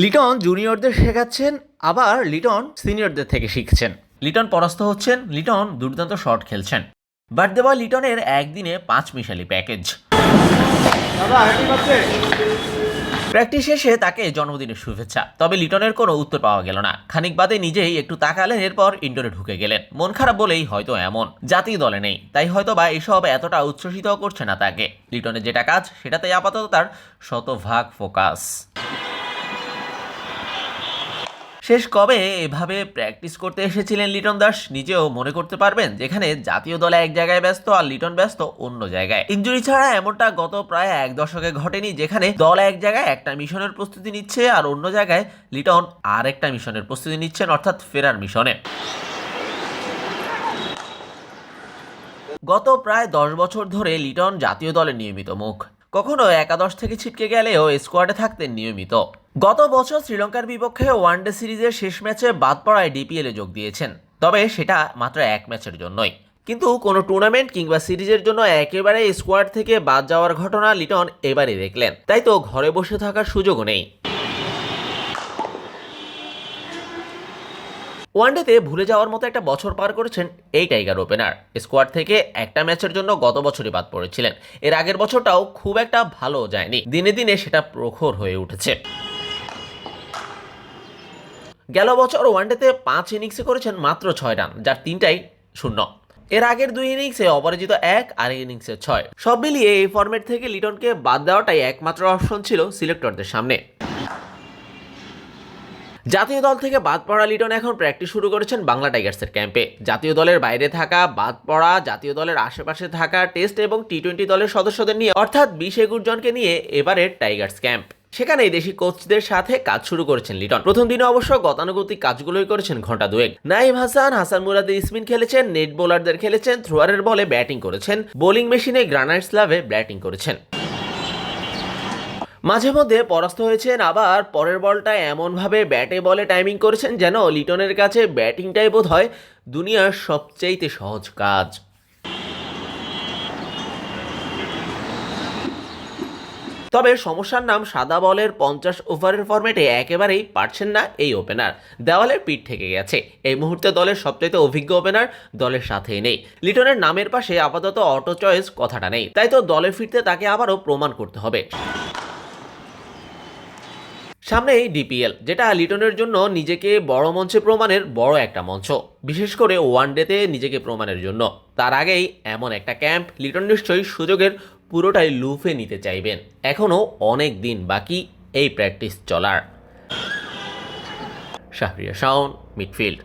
লিটন জুনিয়রদের শেখাচ্ছেন আবার লিটন সিনিয়রদের থেকে শিখছেন। লিটন পরাস্ত হচ্ছেন লিটন দুর্দান্ত শট খেলছেন। বাট দেওয়া লিটনের একদিনে পাঁচ মিশালি প্যাকেজ। প্র্যাকটিস শেষে তাকে জন্মদিনের শুভেচ্ছা। তবে লিটনের কোনো উত্তর পাওয়া গেল না। খানিক বাদে নিজেই একটু তাকালেন এরপর ইন্ডোরে ঢুকে গেলেন। মন খারাপ বলেই হয়তো এমন। জাতীয় দলে নেই তাই হয়তো বা এসব এতটা উচ্ছ্বসিত করছে না তাকে। লিটনের যেটা কাজ সেটাতেই আপাতত তার শতভাগ ফোকাস। শেষ কবে এভাবে প্র্যাকটিস করতে এসেছিলেন লিটন দাস? নিজেও মনে করতে পারবেন, যেখানে জাতীয় দলে এক জায়গায় ব্যস্ত আর লিটন ব্যস্ত অন্য জায়গায়। ইঞ্জুরি ছাড়া এমনটা গত প্রায় এক দশকে ঘটেনি, যেখানে দল এক জায়গায় একটা মিশনের প্রস্তুতি নিচ্ছে আর অন্য জায়গায় লিটন আর একটা মিশনের প্রস্তুতি নিচ্ছেন, অর্থাৎ ফেরার মিশনে। গত প্রায় দশ বছর ধরে লিটন জাতীয় দলের নিয়মিত মুখ। কখনো একাদশ থেকে ছিটকে গেলেও স্কোয়াডে থাকতেন নিয়মিত। গত বছর শ্রীলঙ্কার বিপক্ষে ওয়ানডে সিরিজের শেষ ম্যাচে বাদ পড়ায় ডিপিএলে যোগ দিয়েছেন। তবে সেটা মাত্র এক ম্যাচের জন্যই। কিন্তু কোনো টুর্নামেন্ট কিংবা সিরিজের জন্য একেবারে স্কোয়াড থেকে বাদ যাওয়ার ঘটনা লিটন এবারে দেখলেন। তাই তো ঘরে বসে থাকার সুযোগও নেই। ওয়ানডেতে ভুলে যাওয়ার মতো একটা বছর পার করেছেন এই টাইগার ওপেনার। স্কোয়াড থেকে একটা ম্যাচের জন্য গত বছরই বাদ পড়েছিলেন। এর আগের বছরটাও খুব একটা ভালো যায়নি। দিনে দিনে সেটা প্রখর হয়ে উঠেছে। গেল বছর ওয়ানডেতে পাঁচ ইনিংসে করেছেন মাত্র ছয় রান, যার তিনটাই শূন্য। এর আগের দুই ইনিংসে অপরাজিত এক, আর ইনিংসে ছয়। সব মিলিয়ে এই ফরম্যাট থেকে লিটনকে বাদ দেওয়াটাই একমাত্র অপশন ছিল সিলেক্টরদের সামনে। জাতীয় দল থেকে বাদ পড়া লিটন এখন প্র্যাকটিস শুরু করেছেন বাংলা টাইগার্সের ক্যাম্পে জাতীয় দলের বাইরে থাকা, বাদ পড়া, জাতীয় দলের আশেপাশে থাকা টেস্ট এবং টি টোয়েন্টি দলের সদস্যদের নিয়ে, অর্থাৎ বিশ একুশ জনকে নিয়ে এবারের টাইগার্স ক্যাম্প সেখানে দেশি কোচদের সাথে কাজ শুরু করেছেন লিটন। প্রথম দিনে অবশ্য গতানুগতিক কাজগুলোই করেছেন ঘণ্টা দুয়েক। নাইম হাসান হাসান মুরাদের স্পিন খেলেছেন, নেট বোলারদের খেলেছেন থ্রোয়ারের বলে ব্যাটিং করেছেন, বোলিং মেশিনে গ্রানাইটস লাভে ব্যাটিং করেছেন। মাঝে মধ্যে পরাস্ত হয়েছেন, আবার পরের বলটা এমনভাবে ব্যাটে বলে টাইমিং করেছেন যেন লিটনের কাছে ব্যাটিংটাই বোধ হয় দুনিয়ার সবচাইতে সহজ কাজ। তবে সমস্যার নাম সাদা বলের পঞ্চাশ ওভারের ফরম্যাটে একেবারেই পারছেন না এই ওপেনার দেওয়ালের পিঠ থেকে গেছে। এই মুহূর্তে দলের সবচাইতে অভিজ্ঞ ওপেনার দলের সাথেই নেই। লিটনের নামের পাশে আপাতত অটো চয়েস কথাটা নেই। তাই তো দলে ফিরতে তাকে আবারও প্রমাণ করতে হবে। সামনেই ডিপিএল যেটা লিটনের জন্য নিজেকে বড় মঞ্চে প্রমাণের বড় একটা মঞ্চ। বিশেষ করে ওয়ানডেতে নিজেকে প্রমাণের জন্য। তার আগেই এমন একটা ক্যাম্প লিটন নিশ্চয়ই সুযোগের পুরোটাই লুফে নিতে চাইবেন। এখনও অনেক দিন বাকি এই প্র্যাকটিস চলার। শাহরিয়া শাওন মিডফিল্ড।